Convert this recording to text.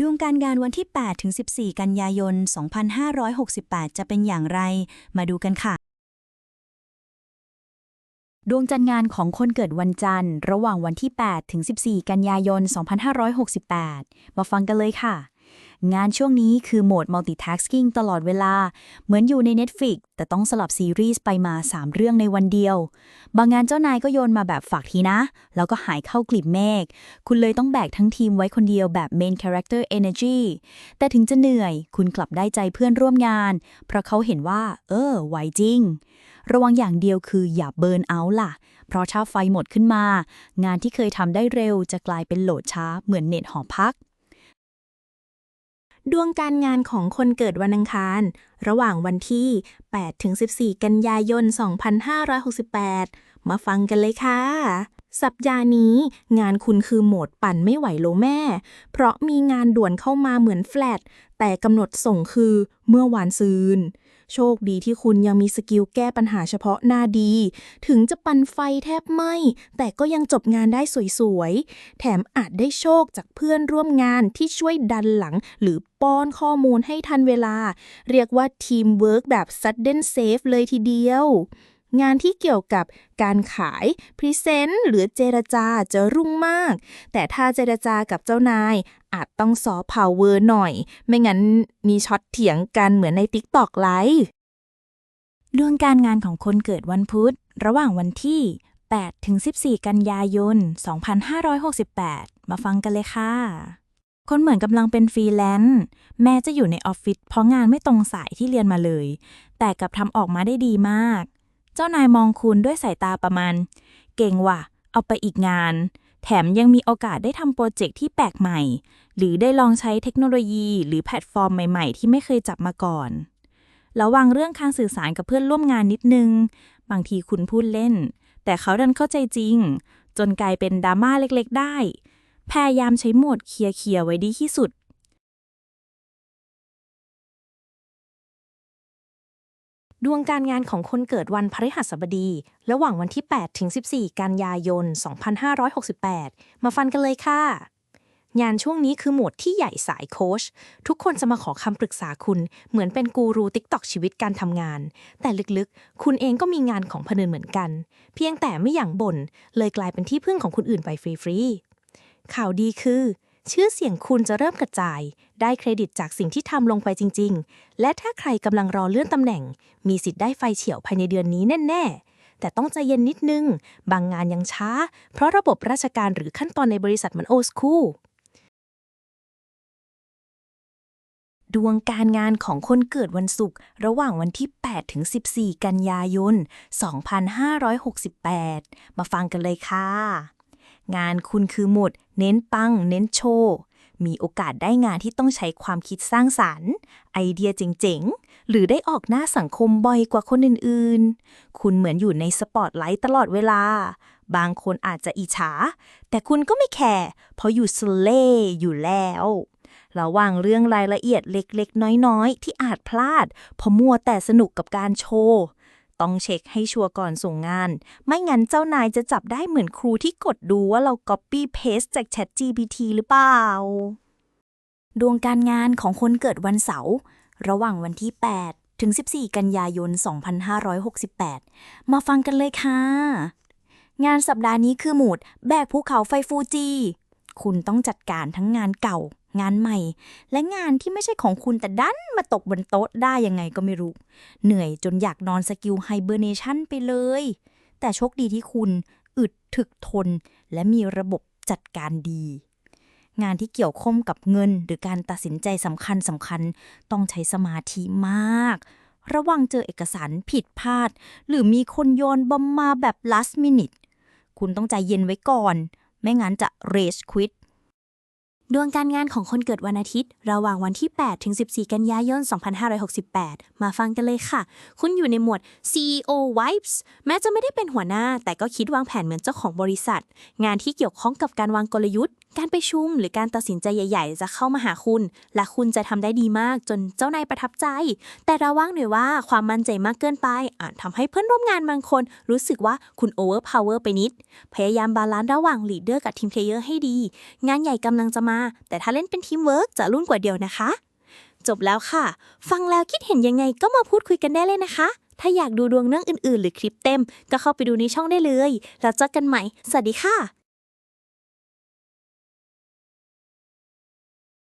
ดวงการงานวันที่ 8 ถึง 14 กันยายน 2568 จะเป็นอย่างไร มาดูกันค่ะ ดวงจันทร์งานของคนเกิดวันจันทร์ ระหว่างวันที่ 8 ถึง 14 กันยายน 2568 มาฟังกันเลยค่ะ งานช่วงนี้คือโหมด multitasking ตลอดเวลา เหมือนอยู่ใน Netflix แต่ต้องสลับซีรีส์ไปมา 3 เรื่องในวันเดียว บางงานเจ้านายก็โยนมาแบบฝากทีนะ แล้วก็หายเข้ากลีบเมฆ คุณเลยต้องแบกทั้งทีมไว้คนเดียวแบบ main character energy แต่ถึงจะเหนื่อย คุณกลับได้ใจเพื่อนร่วมงาน เพราะเขาเห็นว่า เออไหวจริง ระวังอย่างเดียวคืออย่าเบิร์นเอาล่ะ เพราะถ้าไฟหมดขึ้นมา งานที่เคยทำได้เร็วจะกลายเป็นโหลดช้าเหมือนเน็ตหอพัก ดวงการงานของคนเกิดวันอังคาร ระหว่างวันที่ 8 ถึง 14 กันยายน 2568 มาฟังกันเลยค่ะ สัปดาห์นี้งานคุณคือโหมดปั่นไม่ไหวโลแม่ เพราะมีงานด่วนเข้ามาเหมือนแฟลต แต่กำหนดส่งคือเมื่อวานซืน โชคดีที่คุณยังมีสกิลแก้ปัญหาเฉพาะหน้าดี ถึงจะปั่นไฟแทบไหมแต่ก็ยังจบงานได้สวยๆ แถมอาจได้โชคจากเพื่อนร่วมงานที่ช่วยดันหลัง หรือป้อนข้อมูลให้ทันเวลา เรียกว่าทีมเวิร์กแบบ sudden save เลยทีเดียว งานที่เกี่ยวกับการขายพรีเซนต์หรือเจรจาจะรุ่งมาก แต่ถ้าเจรจากับเจ้านาย อาจต้องซอฟต์พาวเวอร์หน่อย ไม่งั้นมีช็อตเถียงกันเหมือนใน TikTok ไลฟ์ดวงการงานของคนเกิดวันพุธ ระหว่างวันที่ 8 ถึง 14 กันยายน 2568 มาฟังกันเลยค่ะ คนเหมือนกำลังเป็นฟรีแลนซ์แม้จะอยู่ในออฟฟิศเพราะงานไม่ตรงสายที่เรียนมาเลย แต่กับทำออกมาได้ดีมาก เจ้านายมองคุณด้วยสายตาประมาณ เก่งว่ะ เอาไปอีกงาน แถมยังมีโอกาสได้ทำโปรเจกต์ที่แปลกใหม่ หรือได้ลองใช้เทคโนโลยีหรือแพลตฟอร์มใหม่ๆ ที่ไม่เคยจับมาก่อน ระวังเรื่องการสื่อสารกับเพื่อนร่วมงานนิดนึง บางทีคุณพูดเล่น แต่เขาดันเข้าใจจริง จนกลายเป็นดราม่าเล็กๆ ได้ พยายามใช้โหมดเคลียร์ๆไว้ดีที่สุด ดวงการงานของคนเกิดวันพฤหัสบดี ระหว่างวันที่ 8 ถึง 14 กันยายน 2568 มาฟันกันเลยค่ะ งานช่วงนี้คือโหมดที่ใหญ่สายโค้ช ทุกคนจะมาขอคำปรึกษาคุณ เหมือนเป็นกูรูติ๊กตอกชีวิตการทำงาน แต่ลึกๆ คุณเองก็มีงานของพเนินเหมือนกัน เพียงแต่ไม่อย่างบ่นเลยกลายเป็นที่พึ่งของคนอื่นไปฟรีๆข่าวดีคือ ชื่อเสียงคุณจะเริ่มกระจาย ได้เครดิตจากสิ่งที่ทำลงไปจริง ๆ และถ้าใครกำลังรอเลื่อนตำแหน่ง มีสิทธิ์ได้ไฟเฉียวภายในเดือนนี้แน่ ๆแต่ต้องใจเย็นนิดนึง บางงานยังช้า เพราะระบบราชการหรือขั้นตอนในบริษัทมันโอสคูดวงการงานของคนเกิดวันศุกร์ระหว่างวันที่ 8 ถึง 14 กันยายน 2568 มาฟังกันเลยค่ะ งานคุณคือหมด เน้นปัง เน้นโชว์มีโอกาสได้งานที่ต้องใช้ความคิดสร้างสรรค์ ไอเดียเจ๋งๆ หรือได้ออกหน้าสังคมบ่อยกว่าคนอื่นๆ คุณเหมือนอยู่ในสปอตไลท์ตลอดเวลา บางคนอาจจะอิจฉา แต่คุณก็ไม่แคร์เพราะอยู่สเล่อยู่แล้วระวังเรื่องรายละเอียดเล็กๆ น้อยๆ ที่อาจพลาดเพราะมัวแต่สนุกกับการโชว์ ต้องเช็คให้ชัวร์ก่อนส่งงาน ไม่งั้นเจ้านายจะจับได้เหมือนครูที่กดดูว่าเรา copy paste จาก Chat GPT หรือเปล่า ดวงการงานของคนเกิดวันเสาร์ระหว่างวันที่ 8 ถึง 14 กันยายน 2568 มาฟังกันเลยค่ะ งานสัปดาห์นี้คือหมุดแบกภูเขาไฟฟูจิคุณต้องจัดการทั้งงานเก่า งานใหม่ และงานที่ไม่ใช่ของคุณแต่ดันมาตกบนโต๊ะได้ยังไงก็ไม่รู้ เหนื่อยจนอยากนอนสกิลไฮเบอร์เนชันไปเลย แต่โชคดีที่คุณอึดถึกทน และมีระบบจัดการดี งานที่เกี่ยวข้องกับเงินหรือการตัดสินใจสำคัญสำคัญๆต้องใช้สมาธิมาก ระวังเจอเอกสารผิดพลาด หรือมีคนโยนบอมมาแบบ last minute คุณต้องใจเย็นไว้ก่อน ไม่งั้นจะ rage quit ดวงการงานของคนเกิดวันอาทิตย์ ระหว่างวันที่ 8 ถึง 14 กันยายน 2568 มาฟังกันเลยค่ะ คุณอยู่ในหมวด CEO Vibes แม้จะไม่ได้เป็นหัวหน้า แต่ก็คิดวางแผนเหมือนเจ้าของบริษัท งานที่เกี่ยวข้องกับการวางกลยุทธ์ การไปชุม หรือการตัดสินใจใหญ่ ๆ จะเข้ามาหาคุณ และคุณจะทำได้ดีมากจนเจ้านายประทับใจ แต่ระวังหน่อยว่าความมั่นใจมากเกินไป อาจทำให้เพื่อนร่วมงานบางคน รู้สึกว่าคุณ overpower ไปนิด พยายามบาลานซ์ระหว่าง leader กับ team player ให้ดี งานใหญ่กำลังจะมาแต่ถ้าเล่นเป็นทีมเวิร์กจะรุ่นกว่าเดียวนะคะ จบแล้วค่ะ ฟังแล้วคิดเห็นยังไงก็มาพูดคุยกันได้เลยนะคะ ถ้าอยากดูดวงเรื่องอื่นๆ หรือคลิปเต็ม ก็เข้าไปดูในช่องได้เลย แล้วเจอกันใหม่ สวัสดีค่ะ